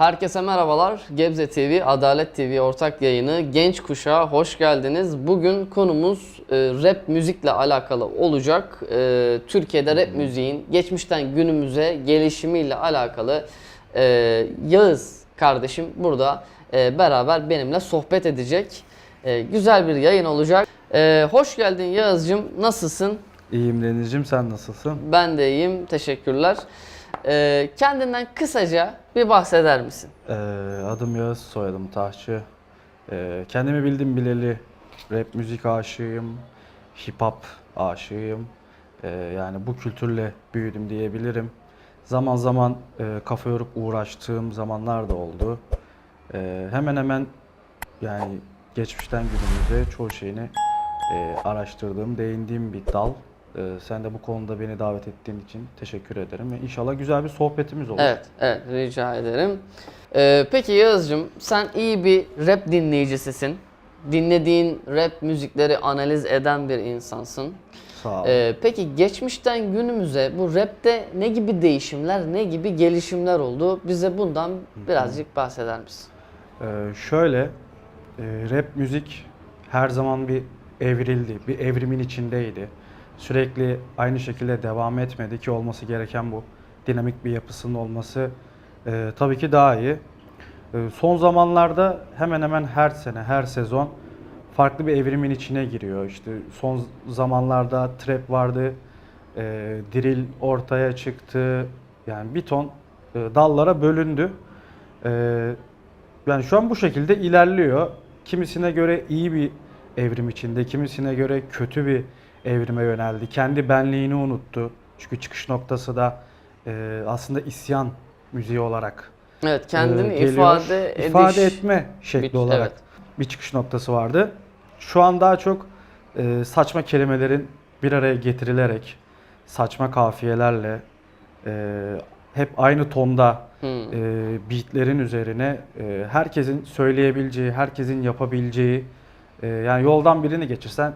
Herkese merhabalar. Gebze TV, Adalet TV ortak yayını Genç Kuşağa hoş geldiniz. Bugün konumuz e, rap müzikle alakalı olacak. E, Türkiye'de rap müziğin geçmişten günümüze gelişimiyle alakalı e, Yağız kardeşim burada e, beraber benimle sohbet edecek. E, güzel bir yayın olacak. E, hoş geldin Yağız'cığım. Nasılsın? İyiyim Deniz'cim sen nasılsın? Ben de iyiyim. Teşekkürler. E, kendinden kısaca bir bahseder misin? Ee, adım Yağız, soyadım Taşçı. Ee, kendimi bildim bileli rap müzik aşığıyım, hip hop aşığıyım. Ee, yani bu kültürle büyüdüm diyebilirim. Zaman zaman e, kafa yorup uğraştığım zamanlar da oldu. Ee, hemen hemen yani geçmişten günümüze çoğu şeyini e, araştırdığım, değindiğim bir dal. Ee, sen de bu konuda beni davet ettiğin için teşekkür ederim. Ve inşallah güzel bir sohbetimiz olur. Evet, evet rica ederim. Ee, peki Yağız'cığım sen iyi bir rap dinleyicisisin. Dinlediğin rap müzikleri analiz eden bir insansın. Sağ ol. Ee, peki geçmişten günümüze bu rapte ne gibi değişimler, ne gibi gelişimler oldu? Bize bundan birazcık bahseder misin? Ee, şöyle, e, rap müzik her zaman bir evrildi, bir evrimin içindeydi. Sürekli aynı şekilde devam etmedi ki olması gereken bu. Dinamik bir yapısının olması e, tabii ki daha iyi. E, son zamanlarda hemen hemen her sene, her sezon farklı bir evrimin içine giriyor. İşte son zamanlarda trap vardı, e, drill ortaya çıktı. Yani bir ton e, dallara bölündü. E, yani şu an bu şekilde ilerliyor. Kimisine göre iyi bir evrim içinde, kimisine göre kötü bir evrime yöneldi. Kendi benliğini unuttu. Çünkü çıkış noktası da e, aslında isyan müziği olarak Evet, e, kendini geliyor. ifade ediş. ifade etme şekli Bir- olarak evet. bir çıkış noktası vardı. Şu an daha çok e, saçma kelimelerin bir araya getirilerek saçma kafiyelerle e, hep aynı tonda Hmm. e, beatlerin üzerine e, herkesin söyleyebileceği, herkesin yapabileceği e, yani yoldan birini geçirsen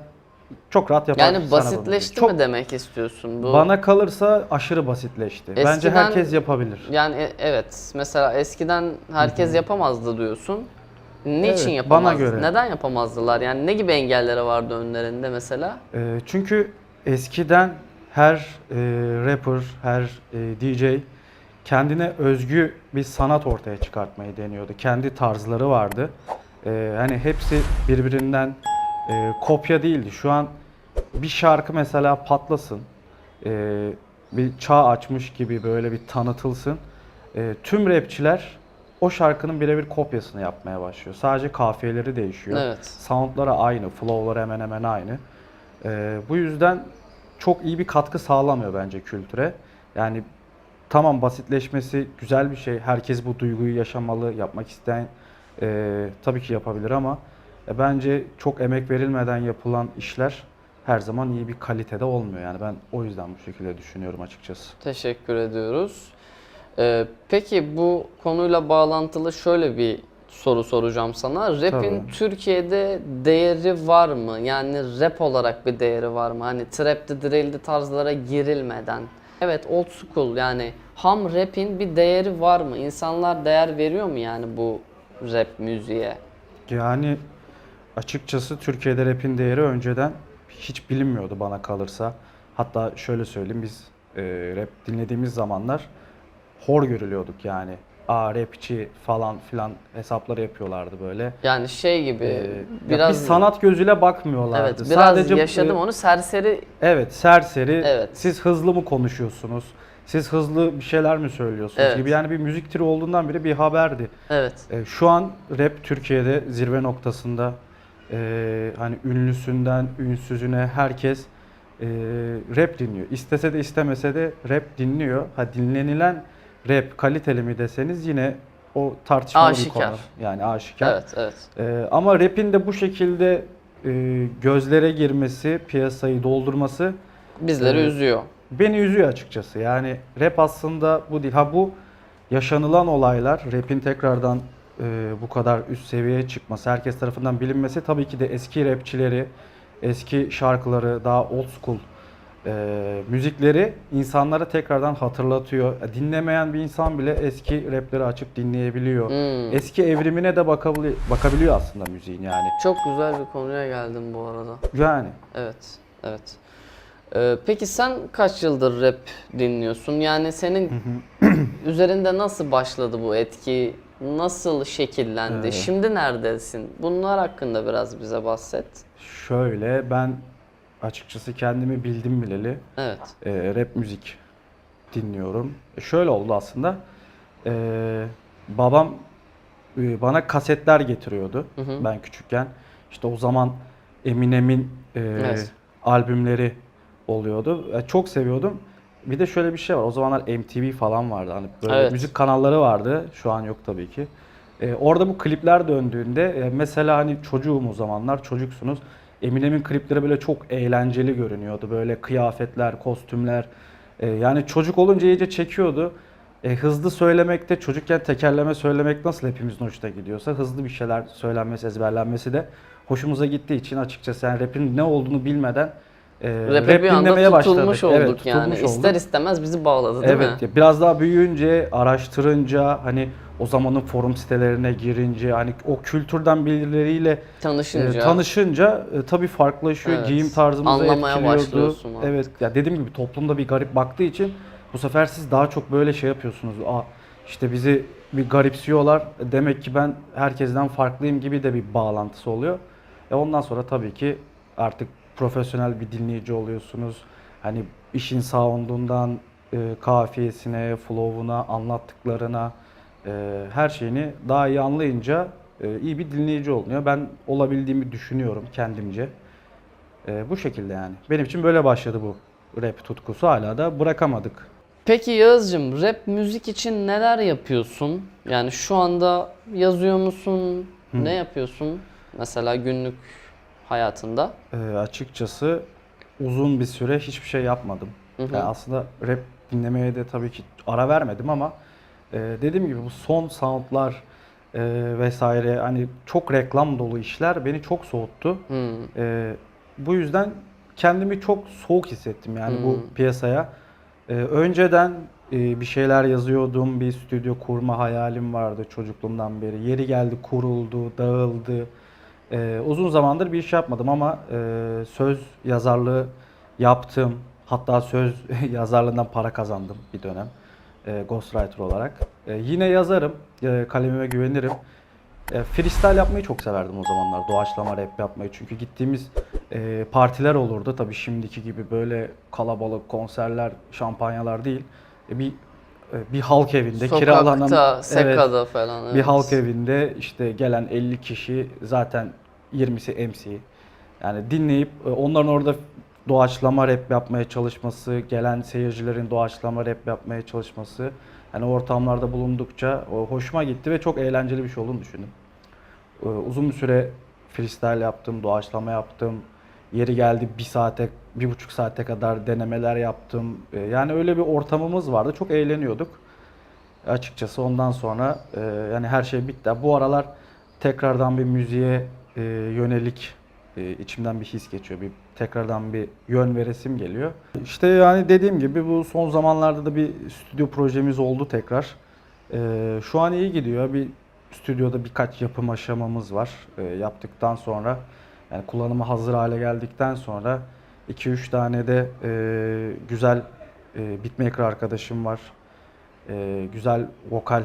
çok rahat yaparsın. Yani basitleşti Çok mi demek istiyorsun? Bu Bana kalırsa aşırı basitleşti. Bence Eskiden- herkes yapabilir. Yani e- evet mesela eskiden herkes yapamazdı diyorsun. Niçin Evet, bana yapamazdı? göre. Neden yapamazdılar? Yani ne gibi engelleri vardı önlerinde mesela? E, çünkü eskiden her e, rapper, her e, DJ kendine özgü bir sanat ortaya çıkartmayı deniyordu. Kendi tarzları vardı. E, hani hepsi birbirinden e, kopya değildi. Şu an bir şarkı mesela patlasın, e, bir çağ açmış gibi böyle bir tanıtılsın. E, tüm rapçiler o şarkının birebir kopyasını yapmaya başlıyor. Sadece kafiyeleri değişiyor. Evet. Soundları aynı, flow'ları hemen hemen aynı. E, bu yüzden çok iyi bir katkı sağlamıyor bence kültüre. Yani tamam basitleşmesi güzel bir şey. Herkes bu duyguyu yaşamalı, yapmak isteyen e, tabii ki yapabilir ama e, bence çok emek verilmeden yapılan işler her zaman iyi bir kalitede olmuyor. Yani ben o yüzden bu şekilde düşünüyorum açıkçası. Teşekkür ediyoruz. Ee, peki bu konuyla bağlantılı şöyle bir soru soracağım sana. Rap'in Tabii. Türkiye'de değeri var mı? Yani rap olarak bir değeri var mı? Hani trap'te, drill'de tarzlara girilmeden. Evet old school yani ham rap'in bir değeri var mı? İnsanlar değer veriyor mu yani bu rap müziğe? Yani açıkçası Türkiye'de rap'in değeri önceden hiç bilinmiyordu bana kalırsa. Hatta şöyle söyleyeyim biz e, rap dinlediğimiz zamanlar hor görülüyorduk yani. Aa rapçi falan filan hesapları yapıyorlardı böyle. Yani şey gibi Ee, biraz bir sanat gözüyle bakmıyorlardı. Evet biraz Sadece yaşadım e, onu serseri Evet, serseri. Evet. Siz hızlı mı konuşuyorsunuz? Siz hızlı bir şeyler mi söylüyorsunuz Evet. gibi yani bir müzik türü olduğundan beri bir haberdi. evet E, şu an rap Türkiye'de zirve noktasında. E, hani ünlüsünden ünsüzüne herkes e, rap dinliyor. İstese de istemese de rap dinliyor. Ha dinlenilen rap kaliteli mi deseniz yine o tartışmalı bir Aşikar. konu. Yani aşikar. evet evet. E, ama rap'in de bu şekilde e, gözlere girmesi, piyasayı doldurması Bizleri Evet. üzüyor. beni üzüyor açıkçası. Yani rap aslında bu değil. Ha bu yaşanılan olaylar, rap'in tekrardan e, bu kadar üst seviyeye çıkması, herkes tarafından bilinmesi tabii ki de eski rapçileri, eski şarkıları, daha old school e, müzikleri insanlara tekrardan hatırlatıyor. Dinlemeyen bir insan bile eski rapleri açıp dinleyebiliyor. Hmm. Eski evrimine de bakabiliyor, bakabiliyor aslında müziğin yani. Çok güzel bir konuya geldin bu arada. Yani Evet, evet. Ee, peki sen kaç yıldır rap dinliyorsun? Yani senin üzerinde nasıl başladı bu etki? Nasıl şekillendi? Ee, Şimdi neredesin? Bunlar hakkında biraz bize bahset. şöyle ben açıkçası kendimi bildim bileli Evet. e, rap müzik dinliyorum. E, Şöyle oldu aslında. E, babam e, bana kasetler getiriyordu Hı hı. ben küçükken. İşte o zaman Eminem'in e, Evet. albümleri oluyordu. E, çok seviyordum. Bir de şöyle bir şey var. O zamanlar MTV falan vardı. Hani böyle Evet. müzik kanalları vardı. Şu an yok tabii ki. E, orada bu klipler döndüğünde e, mesela hani çocuğum o zamanlar çocuksunuz. Eminem'in klipleri böyle çok eğlenceli görünüyordu. Böyle kıyafetler, kostümler. E, yani çocuk olunca iyice çekiyordu. E, hızlı söylemekte, çocukken tekerleme söylemek nasıl hepimizin hoşuna gidiyorsa hızlı bir şeyler söylenmesi, ezberlenmesi de hoşumuza gittiği için açıkçası yani rap'in ne olduğunu bilmeden e, Rap'e bir anda tutulmuş olduk Evet, yani. tutulmuş olduk. İster istemez bizi bağladı değil Evet, mi? ya biraz daha büyüyünce, araştırınca hani o zamanın forum sitelerine girince hani o kültürden birileriyle Tanışınca. e, tanışınca e, tabii farklılaşıyor. Evet. Giyim tarzımızı Anlamaya etkiliyordu. Evet. Ya dediğim gibi toplumda bir garip baktığı için bu sefer siz daha çok böyle şey yapıyorsunuz. Aa işte bizi bir garipsiyorlar. Demek ki ben herkesten farklıyım gibi de bir bağlantısı oluyor. E ondan sonra tabii ki artık profesyonel bir dinleyici oluyorsunuz. Hani işin sound'undan e, kafiyesine, flow'una, anlattıklarına e, her şeyini daha iyi anlayınca e, iyi bir dinleyici oluyor. Ben olabildiğimi düşünüyorum kendimce. E, bu şekilde yani. Benim için böyle başladı bu rap tutkusu. Hala da bırakamadık. Peki Yağız'cığım rap müzik için neler yapıyorsun? Yani şu anda yazıyor musun? Ne yapıyorsun? Mesela günlük hayatında. E, açıkçası uzun bir süre hiçbir şey yapmadım. Hı hı. Yani aslında rap dinlemeye de tabii ki ara vermedim ama e, dediğim gibi bu son soundlar e, vesaire hani çok reklam dolu işler beni çok soğuttu. Hmm. E, bu yüzden kendimi çok soğuk hissettim yani bu Hmm. piyasaya. E, önceden e, bir şeyler yazıyordum, bir stüdyo kurma hayalim vardı çocukluğumdan beri. Yeri geldi kuruldu, dağıldı. E, uzun zamandır bir iş yapmadım ama e, söz yazarlığı yaptım. Hatta söz yazarlığından para kazandım bir dönem e, ghostwriter olarak. E, yine yazarım, e, kalemime güvenirim. E, freestyle yapmayı çok severdim o zamanlar. Doğaçlama rap yapmayı. Çünkü gittiğimiz e, partiler olurdu. Tabii şimdiki gibi böyle kalabalık konserler, şampanyalar değil. E, bir e, bir halk evinde kiralanan Sokakta, Evet, sekada falan. bir evet. halk evinde işte gelen 50 kişi zaten 20'si MC. Yani dinleyip e, onların orada doğaçlama rap yapmaya çalışması, gelen seyircilerin doğaçlama rap yapmaya çalışması. Yani ortamlarda bulundukça hoşuma gitti ve çok eğlenceli bir şey olduğunu düşündüm. E, Uzun bir süre freestyle yaptım, doğaçlama yaptım. Yeri geldi bir saate, bir buçuk saate kadar denemeler yaptım. E, Yani öyle bir ortamımız vardı. Çok eğleniyorduk. Açıkçası ondan sonra yani her şey bitti. Bu aralar tekrardan bir müziğe e, yönelik e, içimden bir his geçiyor. Bir tekrardan bir yön ve resim geliyor. İşte yani dediğim gibi bu son zamanlarda da bir stüdyo projemiz oldu tekrar. E, şu an iyi gidiyor. Bir stüdyoda birkaç yapım aşamamız var. E, yaptıktan sonra yani kullanıma hazır hale geldikten sonra 2-3 tane de e, güzel e, beatmaker arkadaşım var. E, güzel vokal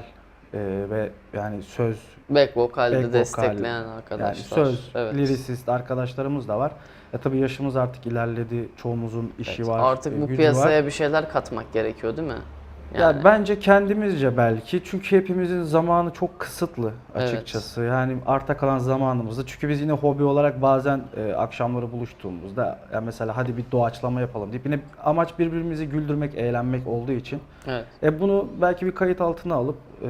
e, ve yani söz Back vokalde Back vokal, destekleyen yani arkadaşlar. söz evet. liricist arkadaşlarımız da var. E tabii yaşımız artık ilerledi. Çoğumuzun işi Evet, var. Artık e, bu piyasaya var. bir şeyler katmak gerekiyor değil mi? Ya bence kendimizce belki çünkü hepimizin zamanı çok kısıtlı Evet. açıkçası. Yani arta kalan zamanımızda çünkü biz yine hobi olarak bazen e, akşamları buluştuğumuzda ya mesela hadi bir doğaçlama yapalım deyip yine amaç birbirimizi güldürmek, eğlenmek olduğu için evet. e bunu belki bir kayıt altına alıp e,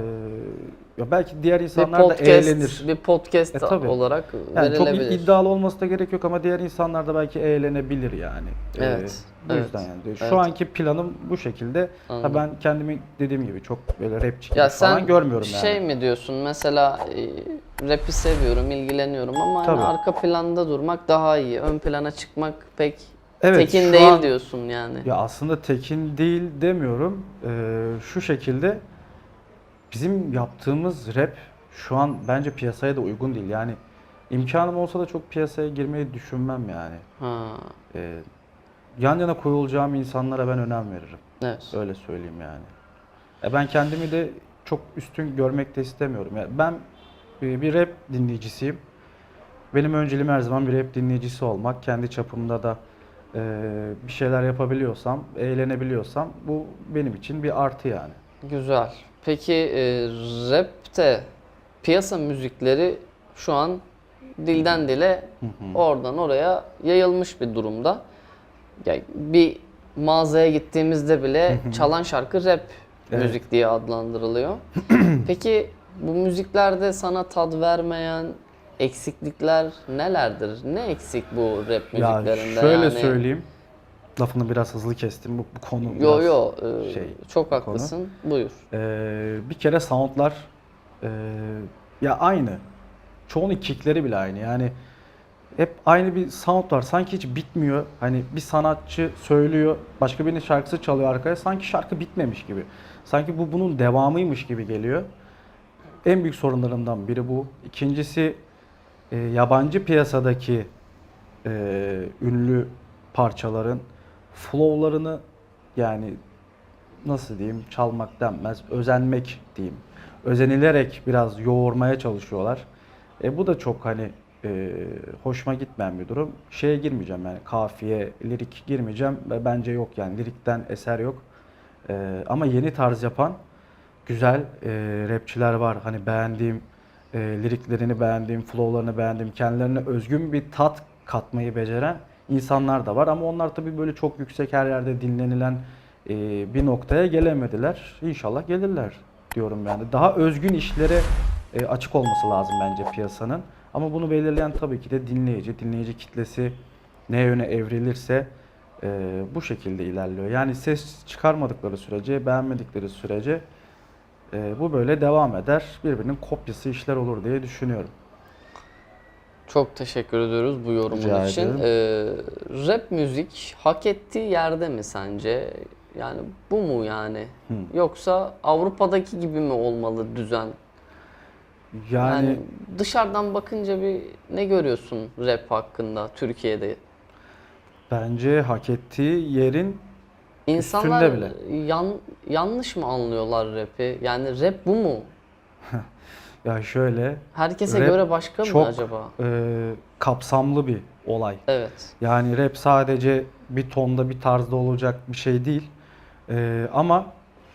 ya belki diğer Bir insanlar da podcast, eğlenir. bir podcast E, tabii. olarak Yani çok iddialı olması da gerek yok ama diğer insanlar da belki eğlenebilir yani. Ee, Evet, bu evet, yüzden yani. Şu evet. anki planım bu şekilde. Ha, ben kendimi dediğim gibi çok böyle rapçi gibi Ya falan sen görmüyorum yani. şey mi diyorsun mesela e, rap'i seviyorum, ilgileniyorum ama hani Tabii. arka planda durmak daha iyi. Ön plana çıkmak pek Evet, tekin değil an- diyorsun yani. Ya aslında tekin değil demiyorum. Ee, şu şekilde bizim yaptığımız rap şu an bence piyasaya da uygun değil. Yani imkanım olsa da çok piyasaya girmeyi düşünmem yani. Ha, Ee, yan yana koyulacağım insanlara ben önem veririm. evet. Öyle söyleyeyim yani. E ben kendimi de çok üstün görmek de istemiyorum. Yani ben bir, bir rap dinleyicisiyim. Benim önceliğim her zaman bir rap dinleyicisi olmak. Kendi çapımda da e, bir şeyler yapabiliyorsam, eğlenebiliyorsam bu benim için bir artı yani. Güzel. Peki e, rapte piyasa müzikleri şu an dilden dile oradan oraya yayılmış bir durumda. Ya bir mağazaya gittiğimizde bile çalan şarkı rap Evet. müzik diye adlandırılıyor. Peki bu müziklerde sana tad vermeyen eksiklikler nelerdir? Ne eksik bu rap Ya müziklerinde? şöyle yani? söyleyeyim. Lafını biraz hızlı kestim. Bu, bu konu Yo biraz yo e, şey, çok haklısın. Buyur. Ee, bir kere soundlar ee, ya aynı. Çoğunun kickleri bile aynı. Yani hep aynı bir sound var. Sanki hiç bitmiyor. Hani bir sanatçı söylüyor, başka birinin şarkısı çalıyor arkaya. Sanki şarkı bitmemiş gibi. Sanki bu bunun devamıymış gibi geliyor. En büyük sorunlarından biri bu. İkincisi e, yabancı piyasadaki e, ünlü parçaların flow'larını yani nasıl diyeyim çalmak denmez özenmek diyeyim. Özenilerek biraz yoğurmaya çalışıyorlar. E, bu da çok hani e, hoşuma gitmeyen bir durum. Şeye girmeyeceğim yani kafiye, lirik girmeyeceğim. ve Bence yok yani lirikten eser yok. E, ama yeni tarz yapan güzel e, rapçiler var. Hani beğendiğim, e, liriklerini beğendiğim, flowlarını beğendiğim, kendilerine özgün bir tat katmayı beceren insanlar da var. Ama onlar tabii böyle çok yüksek her yerde dinlenilen e, bir noktaya gelemediler. İnşallah gelirler diyorum yani. Daha özgün işlere e, açık olması lazım bence piyasanın. Ama bunu belirleyen tabii ki de dinleyici. Dinleyici kitlesi ne yöne evrilirse e, bu şekilde ilerliyor. Yani ses çıkarmadıkları sürece, beğenmedikleri sürece e, bu böyle devam eder. Birbirinin kopyası işler olur diye düşünüyorum. Çok teşekkür ediyoruz bu yorumun Rica için. ederim. Ee, rap müzik hak ettiği yerde mi sence? Yani bu mu yani? Hı. Yoksa Avrupa'daki gibi mi olmalı düzen? Yani, Yani, dışarıdan bakınca bir ne görüyorsun rap hakkında Türkiye'de? bence hak ettiği yerin İnsanlar Üstünde yan, yanlış mı anlıyorlar rap'i? Yani rap bu mu? ya şöyle Herkese Rap göre başka mı çok acaba? e, kapsamlı bir olay. Evet. Yani rap sadece bir tonda bir tarzda olacak bir şey değil. Ee, ama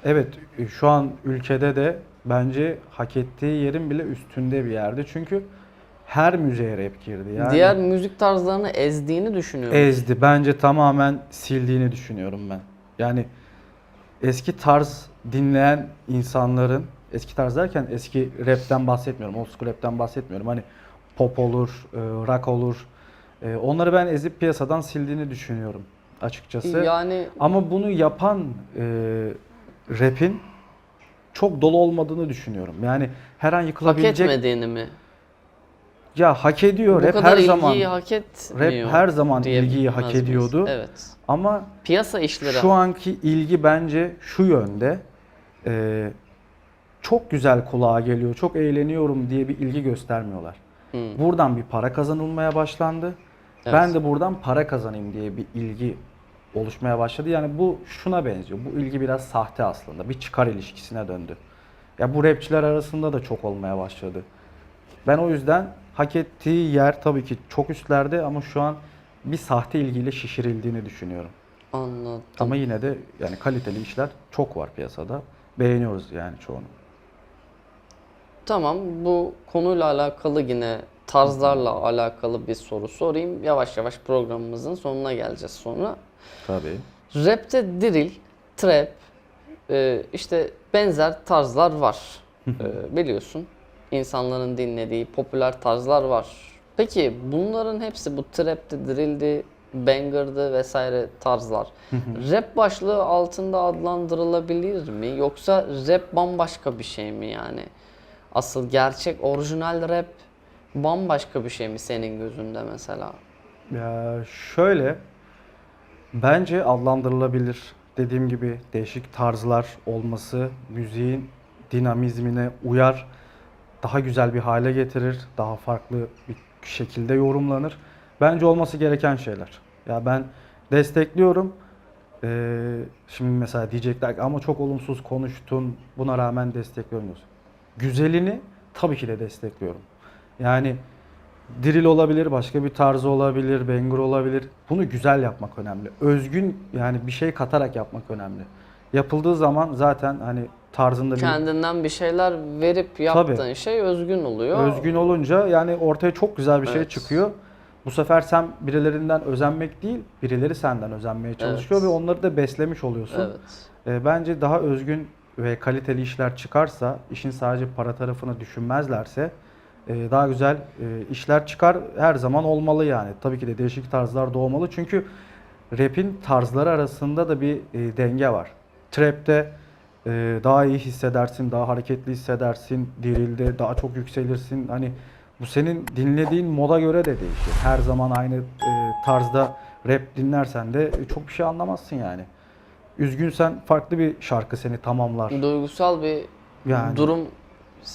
evet şu an ülkede de bence hak ettiği yerin bile üstünde bir yerde. Çünkü her müziğe rap girdi. Yani Diğer müzik tarzlarını ezdiğini düşünüyorum. ezdi. Bence tamamen sildiğini düşünüyorum ben. Yani eski tarz dinleyen insanların eski tarz derken eski rapten bahsetmiyorum. Old school rapten bahsetmiyorum. Hani pop olur, e, rock olur. E, Onları ben ezip piyasadan sildiğini düşünüyorum açıkçası. yani Ama bunu yapan e, rap'in çok dolu olmadığını düşünüyorum. Yani her an hak yıkılabilecek etmediğini mi? ya hak ediyor Bu rap kadar her zaman hak etmiyor. rap her zaman ilgiyi hak miyiz? ediyordu. Evet. Ama Piyasa işleri. şu anki ilgi bence şu yönde. e, çok güzel kulağa geliyor, çok eğleniyorum diye bir ilgi göstermiyorlar. Hmm, Buradan bir para kazanılmaya başlandı. evet. Ben de buradan para kazanayım diye bir ilgi oluşmaya başladı. Yani bu şuna benziyor. Bu ilgi biraz sahte aslında. Bir çıkar ilişkisine döndü. Ya bu rapçiler arasında da çok olmaya başladı. Ben o yüzden hak ettiği yer tabii ki çok üstlerde ama şu an bir sahte ilgiyle şişirildiğini düşünüyorum. Anladım. Ama yine de yani kaliteli işler çok var piyasada. Beğeniyoruz yani çoğunu. Tamam bu konuyla alakalı yine tarzlarla alakalı bir soru sorayım. Yavaş yavaş programımızın sonuna geleceğiz sonra. Tabii. Rap'te drill, trap, e, işte benzer tarzlar var. E, biliyorsun. İnsanların dinlediği popüler tarzlar var. Peki bunların hepsi bu trap'ti, drill'di, banger'dı vesaire tarzlar. rap başlığı altında adlandırılabilir mi? Yoksa rap bambaşka bir şey mi yani? Asıl gerçek orijinal rap bambaşka bir şey mi senin gözünde mesela? Ya şöyle Bence adlandırılabilir. Dediğim gibi değişik tarzlar olması müziğin dinamizmine uyar. Daha güzel bir hale getirir. Daha farklı bir şekilde yorumlanır. Bence olması gereken şeyler. Ya ben destekliyorum. Ee, şimdi mesela diyecekler ama çok olumsuz konuştun buna rağmen destekliyorum. Güzelini tabii ki de destekliyorum. Yani Diril olabilir, başka bir tarzı olabilir, banger olabilir. Bunu güzel yapmak önemli. Özgün yani bir şey katarak yapmak önemli. Yapıldığı zaman zaten hani tarzında bir Kendinden bir şeyler verip yaptığın şey özgün oluyor. özgün olunca yani ortaya çok güzel bir şey Evet. çıkıyor. Bu sefer sen birilerinden özenmek değil, birileri senden özenmeye çalışıyor ve onları da beslemiş oluyorsun. Evet. E, bence daha özgün ve kaliteli işler çıkarsa, işin sadece para tarafını düşünmezlerse e, daha güzel e, işler çıkar. Her zaman olmalı yani. Tabii ki de değişik tarzlar da olmalı. Çünkü rap'in tarzları arasında da bir e, denge var. Trap'te e, daha iyi hissedersin, daha hareketli hissedersin. Drill'de daha çok yükselirsin. Hani bu senin dinlediğin moda göre de değişir. Her zaman aynı e, tarzda rap dinlersen de e, çok bir şey anlamazsın yani. Üzgünsen farklı bir şarkı seni tamamlar. Duygusal bir Yani. durum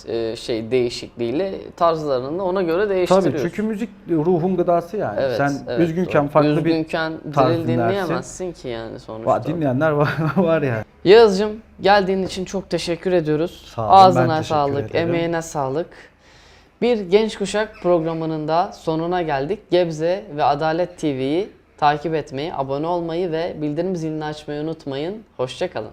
e, şey değişikliğiyle tarzlarını da ona göre Tabii değiştiriyorsun. çünkü müzik ruhun gıdası yani. Evet, Sen evet, üzgünken doğru. farklı Üzgünken bir tarz dinlersin. dinleyemezsin ki yani sonuçta. Va- dinleyenler var, var yani. Yağız'cığım geldiğin için çok teşekkür ediyoruz. Sağ olun, Ağzına teşekkür sağlık, ederim. emeğine sağlık. Bir Genç Kuşak programının da sonuna geldik. Gebze ve Adalet TV'yi takip etmeyi, abone olmayı ve bildirim zilini açmayı unutmayın. Hoşçakalın.